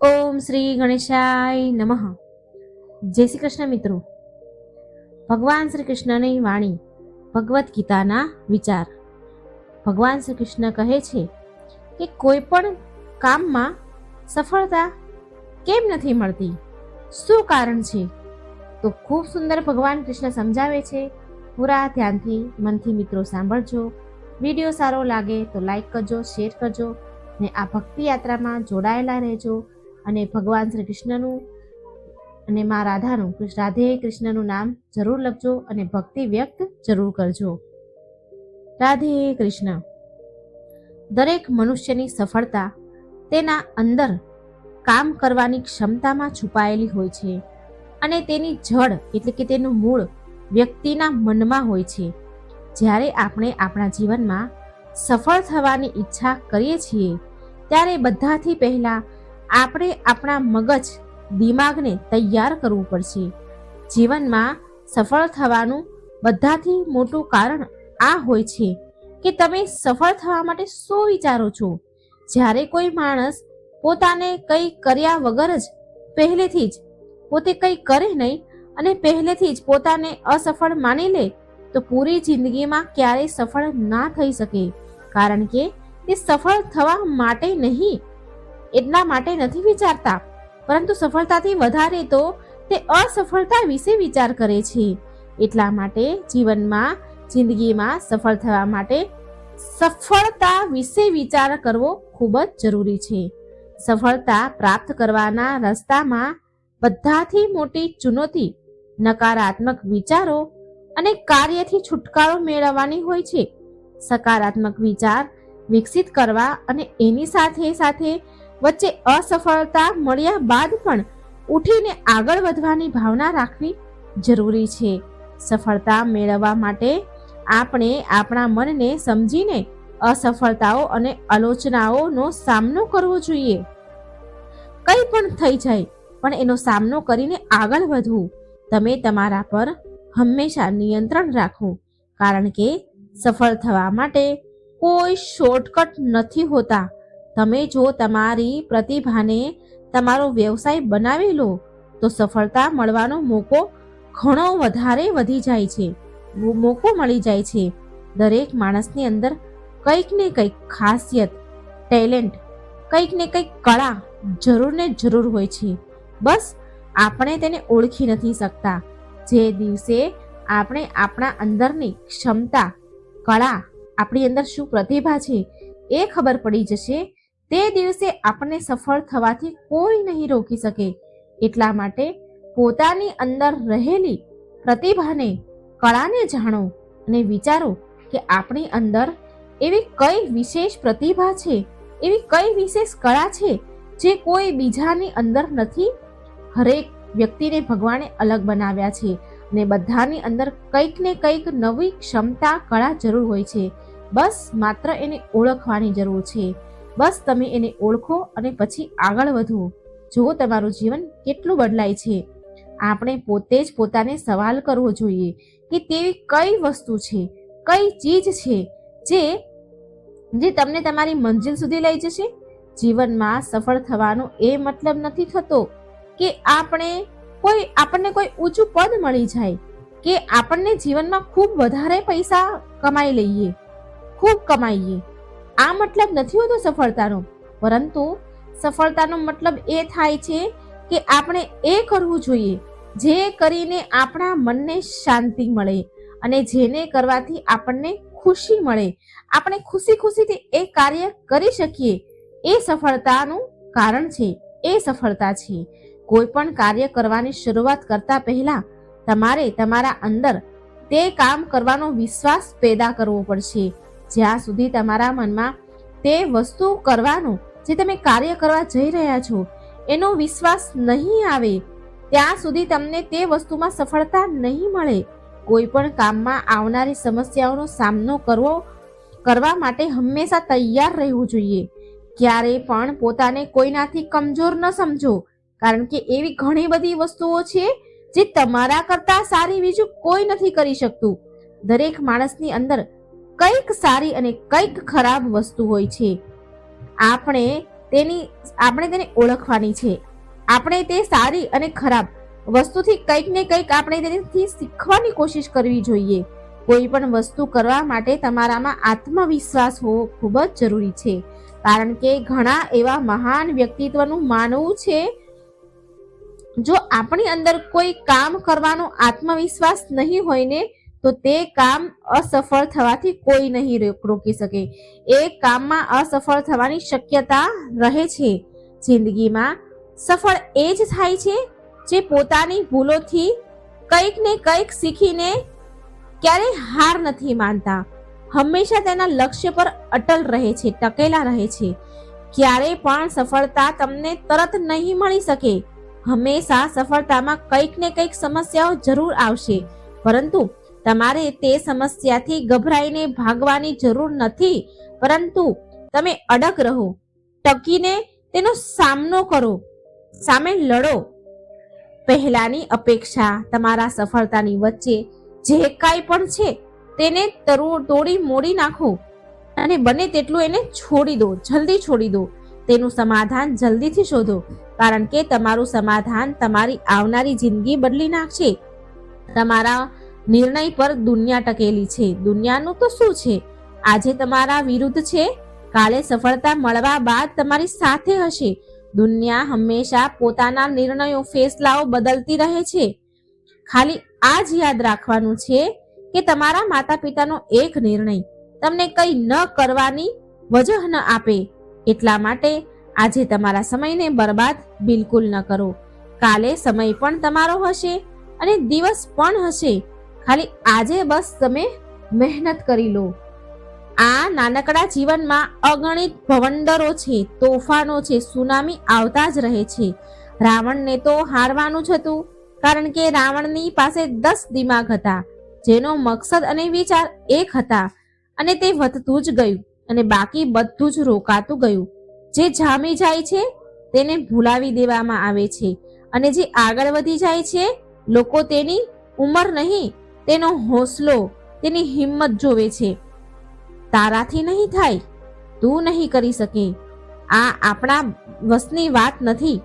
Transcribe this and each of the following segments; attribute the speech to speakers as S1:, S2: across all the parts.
S1: ઓમ શ્રી ગણેશાય નમઃ. જય શ્રી કૃષ્ણ મિત્રો. ભગવાન શ્રી કૃષ્ણની વાણી, ભગવદ્ ગીતાના વિચાર. ભગવાન શ્રી કૃષ્ણ કહે છે કે કોઈ પણ કામમાં સફળતા કેમ નથી મળતી? શું કારણ છે? તો ખૂબ સુંદર ભગવાન કૃષ્ણ સમજાવે છે. પૂરા ધ્યાનથી, મનથી મિત્રો સાંભળજો. વીડિયો સારો લાગે તો લાઈક કરજો, શેર કરજો ને આ ભક્તિ યાત્રામાં જોડાયેલા રહેજો. અને ભગવાન શ્રી કૃષ્ણનું અને મા રાધાનું રાધે કૃષ્ણનું નામ જરૂર લખજો અને ભક્તિ વ્યક્ત જરૂર કરજો. રાધે કૃષ્ણ. દરેક મનુષ્યની સફળતા તેના અંદર કામ કરવાની ક્ષમતામાં છુપાયેલી હોય છે અને તેની જડ એટલે કે તેનું મૂળ વ્યક્તિના મનમાં હોય છે. જ્યારે આપણે આપણા જીવનમાં સફળ થવાની ઈચ્છા કરીએ છીએ, ત્યારે બધાથી પહેલાં આપણે આપણા મગજ દિમાગને તૈયાર કરવું પડશે. જીવનમાં સફળ થવાનું બધાથી મોટું કારણ આ હોય છે કે તમે સફળ થવા માટે શું વિચારો છો? જ્યારે કોઈ માણસ પોતાને કંઈ કર્યા વગર જ પહેલેથી જ પોતે કંઈ કરે નહીં અને પહેલેથી જ પોતાને અસફળ માની લે, તો પૂરી જિંદગીમાં ક્યારેય સફળ ના થઈ શકે. કારણ કે તે સફળ થવા માટે નહીં એટલા માટે નથી વિચારતા. પરંતુ સફળતાથી વધારે તો તે અસફળતા વિશે વિચાર કરે છે. એટલા માટે જીવનમાં, જિંદગીમાં સફળ થવા માટે સફળતા વિશે વિચાર કરવો ખૂબ જ જરૂરી છે. સફળતા પ્રાપ્ત કરવાના રસ્તામાં બધાથી મોટી ચુનૌતી, નકારાત્મક વિચારો અને કાર્યથી છુટકારો મેળવવાની હોય છે. સકારાત્મક વિચાર વિકસિત કરવા અને એની સાથે સાથે વચ્ચે અસફળતા મળ્યા બાદ પણ ઉઠીને આગળ વધવાની ભાવના રાખવી જરૂરી છે. સફળતા મેળવવા માટે આપણે આપણા મનને સમજીને અસફળતાઓ અને આલોચનાઓનો સામનો કરવો જોઈએ. કંઈ પણ થઈ જાય, પણ એનો સામનો કરીને આગળ વધવું. તમે તમારા પર હંમેશા નિયંત્રણ રાખો, કારણ કે સફળ થવા માટે કોઈ શોર્ટકટ નથી હોતા. તમે જો તમારી પ્રતિભાને તમારો વ્યવસાય બનાવી લો, તો સફળતા મળવાનો મોકો ઘણો વધારે વધી જાય છે. મોકો મળી જાય છે. દરેક માણસની અંદર કંઈક ને કંઈક ખાસિયત, ટેલેન્ટ, કંઈક ને કંઈક કળા જરૂર ને જરૂર હોય છે. બસ આપણે તેને ઓળખી નથી શકતા. જે દિવસે આપણે આપણા અંદરની ક્ષમતા, કળા, આપણી અંદર શું પ્રતિભા છે એ ખબર પડી જશે તે દિવસે આપણને સફળ થવાથી કોઈ નહીં રોકી શકે. એટલા માટે પોતાની અંદર રહેલી પ્રતિભાને, કળાને જાણો અને વિચારો કે આપણી અંદર એવી કઈ વિશેષ પ્રતિભા છે, એવી કઈ વિશેષ કળા છે, જે કોઈ બીજાની અંદર નથી. હરેક વ્યક્તિને ભગવાને અલગ બનાવ્યા છે ને બધાની અંદર કંઈક ને કંઈક નવી ક્ષમતા, કળા જરૂર હોય છે. બસ માત્ર એને ઓળખવાની જરૂર છે. બસ તમે એને ઓળખો અને પછી આગળ વધો. જો તમારું જીવન કેટલું બદલાય છે, આપણે પોતે જ પોતાને સવાલ કરવો જોઈએ કે તેવી કઈ વસ્તુ છે, કઈ ચીજ છે, જે જે તમને તમારી મંજિલ સુધી લઈ જશે? જીવનમાં સફળ થવાનો એ મતલબ નથી થતો કે આપણે કોઈ, આપણને કોઈ ઊંચું પદ મળી જાય કે આપણને જીવનમાં ખૂબ વધારે પૈસા કમાઈ લઈએ, ખૂબ કમાઈએ. આ મતલબ નથી હોતો સફળતાનો. પરંતુ સફળતાનો મતલબ એ થાય છે કે આપણે એ કરવું જોઈએ, જે કરીને આપણા મનને શાંતિ મળે અને જેને કરવાથી આપણને ખુશી મળે. આપણે ખુશી ખુશીથી એ કાર્ય કરી શકીએ. એ સફળતાનું કારણ છે, એ સફળતા છે. કોઈ પણ કાર્ય કરવાની શરૂઆત કરતા પહેલા તમારે તમારા અંદર તે કામ કરવાનો વિશ્વાસ પેદા કરવો પડશે. જ્યાં સુધી તમારા મનમાં તે વસ્તુ કરવાનું, જે તમે કાર્ય કરવા જઈ રહ્યા છો, એનો વિશ્વાસ નહીં આવે, ત્યાં સુધી તમને તે વસ્તુમાં સફળતા નહીં મળે. કોઈ પણ કામમાં આવનારી સમસ્યાઓનો સામનો કરવો, કરવા માટે હંમેશા તૈયાર રહેવું જોઈએ. ક્યારે પણ પોતાને કોઈનાથી કમજોર ન સમજો, કારણ કે એવી ઘણી બધી વસ્તુઓ છે, જે તમારા કરતા સારી બીજું કોઈ નથી કરી શકતું. દરેક માણસની અંદર કંઈક સારી અને કંઈક ખરાબ વસ્તુ હોય છે. આપણે તેની, આપણે તેને ઓળખવાની છે. આપણે તે સારી અને ખરાબ વસ્તુથી કંઈક ને કંઈક આપણે તેનાથી શીખવાની કોશિશ કરવી જોઈએ. કોઈ પણ વસ્તુ કરવા માટે તમારામાં આત્મવિશ્વાસ હોવો ખૂબ જ જરૂરી છે. કારણ કે ઘણા એવા મહાન વ્યક્તિત્વનું માનવું છે, જો આપણી અંદર કોઈ કામ કરવાનો આત્મવિશ્વાસ નહીં હોય ને તો તે કામ અસફળ થવાથી કોઈ નહીં રોકી શકે. એ કામમાં અસફળ થવાની શક્યતા રહે છે. જિંદગીમાં સફળ એ જ થાય છે જે પોતાની ભૂલોથી કંઈક ને કંઈક શીખીને ક્યારેય હાર નથી માનતા. હંમેશા તેના લક્ષ્ય પર અટલ રહે છે, ટકેલા રહે છે. ક્યારેય પણ સફળતા તમને તરત નહીં મળી શકે. હંમેશા સફળતામાં કંઈક ને કંઈક સમસ્યાઓ જરૂર આવશે. પરંતુ તમારે તે સમસ્યાથી ગભરાઈને ભાગવાની જરૂર નથી, પરંતુ તમે અડગ રહો, ટકીને તેનો સામનો કરો, સામે લડો. પહેલાની અપેક્ષા તમારા સફળતાની વચ્ચે જે કાંઈ પણ છે તેને તોડી મોડી નાખો અને બને તેટલું એને છોડી દો, જલ્દી છોડી દો. તેનું સમાધાન જલ્દીથી શોધો, કારણ કે તમારું સમાધાન તમારી આવનારી જિંદગી બદલી નાખશે. તમારા નિર્ણય પર દુનિયા ટકેલી છે. દુનિયાનું તો શું છે? આજે તમારા વિરુદ્ધ છે. કાલે સફળતા મળવા બાદ તમારી સાથે હશે. દુનિયા હંમેશા પોતાના નિર્ણયો, ફેસલાઓ બદલતી રહે છે. ખાલી આ જ યાદ રાખવાનું છે કે તમારા માતા પિતાનો એક નિર્ણય, તમને કંઈ ન કરવાની વજહ ન આપે. એટલા માટે આજે તમારા સમયને બરબાદ બિલકુલ ન કરો. કાલે સમય પણ તમારો હશે અને દિવસ પણ હશે. ખાલી આજે બસ તમે મહેનત કરી લો. આ નાનકડા જીવનમાં અગણિત ભવંડરો છે, તોફાનો છે, સુનામી આવતા જ રહે છે. રાવણને તો હારવાનું જ હતું, કારણ કે રાવણની પાસે દસ દિમાગ હતા, જેનો મકસદ અને વિચાર એક હતા, અને તે વધતું જ ગયું, અને બાકી બધું જ રોકાતું ગયું. જે જામી જાય છે, તેને ભૂલાવી દેવામાં આવે છે, અને જે આગળ વધી જાય છે, લોકો તેની ઉંમર નહીં તેનો હોસલો તેની હિંમત જોવે છે. તારાથી નહીં થાય, તું નહીં કરી શકે. આ આપણા વસની વાત નથી.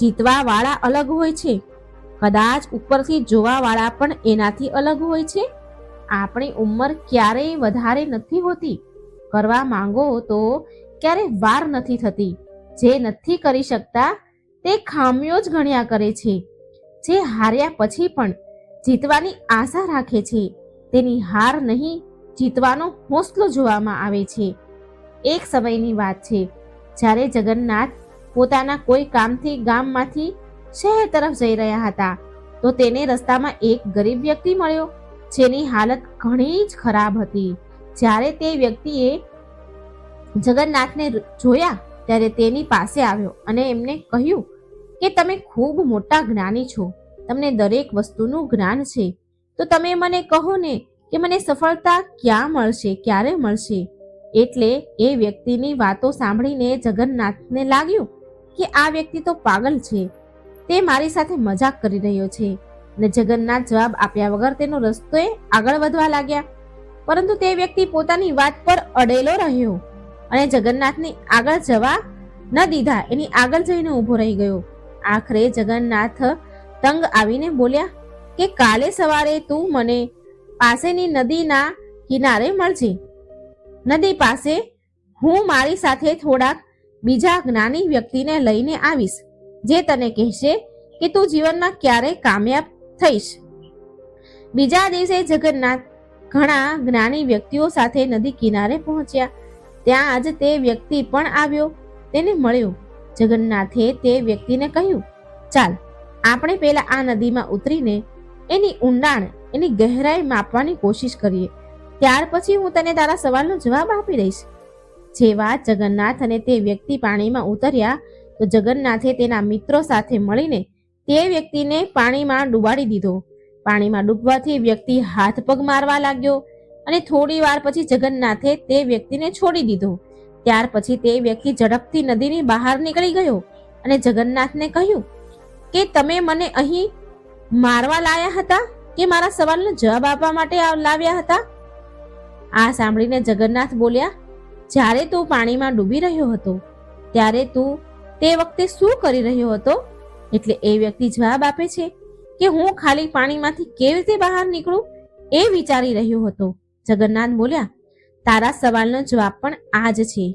S1: જીતવા વાળા અલગ હોય છે. કદાચ ઉપરથી જોવા વાળા પણ એનાથી અલગ હોય છે. આપણી ઉંમર ક્યારેય વધારે નથી હોતી. કરવા માંગો તો ક્યારે વાર નથી થતી. જે નથી કરી શકતા, તે ખામીઓ જ ગણ્યા કરે છે. જે હાર્યા પછી પણ જીતવાની આશા રાખે છે. તેની હાર નહીં, જીતવાનો હોંસલો જોવામાં આવે છે. એક સમયની વાત છે, જ્યારે જગન્નાથ પોતાના કોઈ કામથી ગામમાંથી શહેર તરફ જઈ રહ્યા હતા, તો તેને રસ્તામાં એક ગરીબ વ્યક્તિ મળ્યો, જેની હાલત ઘણી જ ખરાબ હતી. જ્યારે તે વ્યક્તિએ જગન્નાથને જોયા, ત્યારે તેની પાસે આવ્યો અને એમને કહ્યું કે, તમે ખૂબ મોટા જ્ઞાની છો. તમને દરેક વસ્તુનું જ્ઞાન છે. તો તમે મને કહો ને કે મને સફળતા ક્યાં મળશે, ક્યારે મળશે? એટલે એ વ્યક્તિની વાતો સાંભળીને જગન્નાથને લાગ્યું કે આ વ્યક્તિ તો પાગલ છે. તે મારી સાથે મજાક કરી રહ્યો છે. ને જગન્નાથ જવાબ આપ્યા વગર તેનો રસ્તોએ આગળ વધવા લાગ્યા. પરંતુ તે વ્યક્તિ પોતાની વાત પર અડેલો રહ્યો અને જગન્નાથને આગળ જવા ન દીધા. એની આગળ જઈને ઊભો રહી ગયો. આખરે જગન્નાથ તંગ આવીને બોલ્યા, કે કાલે સવારે તું મને પાસેની નદીના કિનારે મળજે. નદી પાસે હું મારી સાથે થોડાક બીજા જ્ઞાની વ્યક્તિને લઈને આવીશ, જે તને કહેશે કે તું જીવનમાં ક્યારે કામયાબ થઈશ. બીજા દિવસે જગન્નાથ ઘણા જ્ઞાની વ્યક્તિઓ સાથે નદી કિનારે પહોંચ્યા. ત્યાં જ તે વ્યક્તિ પણ આવ્યો, તેને મળ્યો. જગન્નાથે તે વ્યક્તિને કહ્યું, ચાલ આપણે પહેલા આ નદીમાં ઉતરીને એની ઊંડાણ, એની ગહેરાઈ માપવાની કોશિશ કરીએ. ત્યાર પછી હું તને તારા સવાલનો જવાબ આપી દઈશ. જેવા જગન્નાથ અને તે વ્યક્તિ પાણીમાં ઉતર્યા, તો જગન્નાથે તેના મિત્રો સાથે મળીને તે વ્યક્તિને પાણીમાં ડૂબાડી દીધો. પાણીમાં ડૂબવાથી વ્યક્તિ હાથ પગ મારવા લાગ્યો અને થોડી વાર પછી જગન્નાથે તે વ્યક્તિને છોડી દીધો. ત્યાર પછી તે વ્યક્તિ ઝડપથી નદીની બહાર નીકળી ગયો અને જગન્નાથને કહ્યું કે તમે મને અહીં મારવા લાયા હતા? કે મારા સવાલનો જવાબ આપવા માટે લાવ્યા હતા? આ સાંભળીને જગન્નાથ બોલ્યા, જ્યારે તું પાણીમાં ડૂબી રહ્યો હતો, ત્યારે તું તે વખતે શું કરી રહ્યો હતો? એટલે એ વ્યક્તિ જવાબ આપે છે કે, હું ખાલી પાણીમાંથી કેવી રીતે બહાર નીકળું? એ વિચારી રહ્યો હતો. જગન્નાથ બોલ્યા, તારા સવાલનો જવાબ પણ આ જ છે.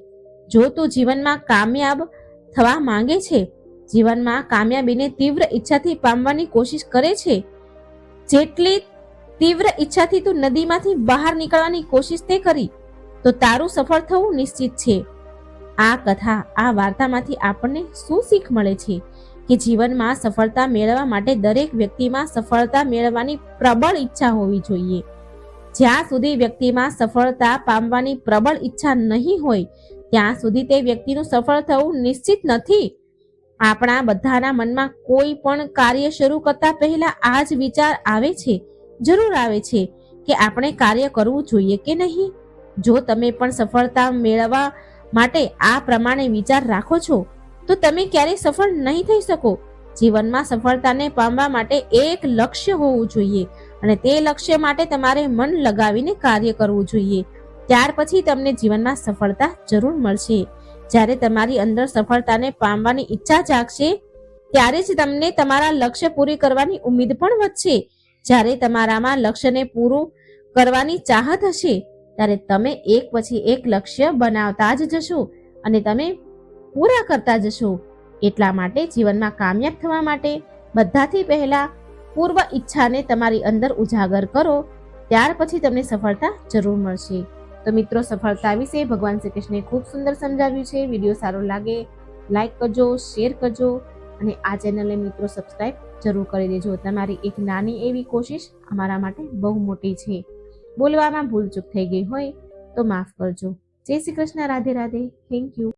S1: જો તું જીવનમાં કામયાબ થવા માંગે છે જીવનમાં કામયાબીને તીવ્ર ઈચ્છાથી પામવાની કોશિશ કરે છે. જેટલી તીવ્ર ઈચ્છાથી તું નદીમાંથી બહાર નીકળવાની કોશિશ તે કરી, તો તારું સફળ થવું નિશ્ચિત છે. આ કથા, આ વાર્તામાંથી આપણને શું શીખ મળે છે? કે જીવનમાં સફળતા મેળવવા માટે દરેક વ્યક્તિમાં સફળતા મેળવવાની પ્રબળ ઈચ્છા હોવી જોઈએ. જ્યાં સુધી વ્યક્તિમાં સફળતા પામવાની પ્રબળ ઈચ્છા નહીં હોય, ત્યાં સુધી તે વ્યક્તિનું સફળ થવું નિશ્ચિત નથી. આપણા બધાના મનમાં કોઈ પણ કાર્ય શરૂ કરતા પહેલા આ જ વિચાર આવે છે, જરૂર આવે છે કે આપણે કાર્ય કરવું જોઈએ કે નહીં? જો તમે પણ સફળતા મેળવવા માટે આ પ્રમાણે વિચાર રાખો છો, તો તમે ક્યારેય સફળ નહીં થઈ શકો. જીવનમાં સફળતાને પામવા માટે એક લક્ષ્ય હોવું જોઈએ અને તે લક્ષ્ય માટે તમારે મન લગાવીને કાર્ય કરવું જોઈએ. ત્યાર પછી તમને જીવનમાં સફળતા જરૂર મળશે. જ્યારે તમારી અંદર સફળતાને પામવાની ઈચ્છા જાગશે, ત્યારે જ તમને તમારા લક્ષ્ય પૂરી કરવાની ઉમ્મીદ પણ વધશે. જ્યારે તમારામાં લક્ષ્યને પૂરું કરવાની ચાહત હશે, ત્યારે તમે એક પછી એક લક્ષ્ય બનાવતા જ જશો અને તમે પૂરા કરતા જશો. એટલા માટે જીવનમાં કામયાબ થવા માટે બધાથી પહેલા પૂર્વ ઈચ્છાને તમારી અંદર ઉજાગર કરો. ત્યાર પછી તમને સફળતા જરૂર મળશે. તો મિત્રો, સફળતા વિશે ભગવાન શ્રી કૃષ્ણે ખૂબ સુંદર સમજાવ્યું છે. વીડિયો સારો લાગે લાઈક કરજો શેર કરજો અને આ ચેનલને મિત્રો સબસ્ક્રાઈબ જરૂર કરી દેજો. તમારી એક નાની એવી કોશિશ અમારા માટે બહુ મોટી છે. બોલવામાં ભૂલચૂક થઈ ગઈ હોય તો માફ કરજો. જય શ્રી કૃષ્ણ, રાધે રાધે. Thank you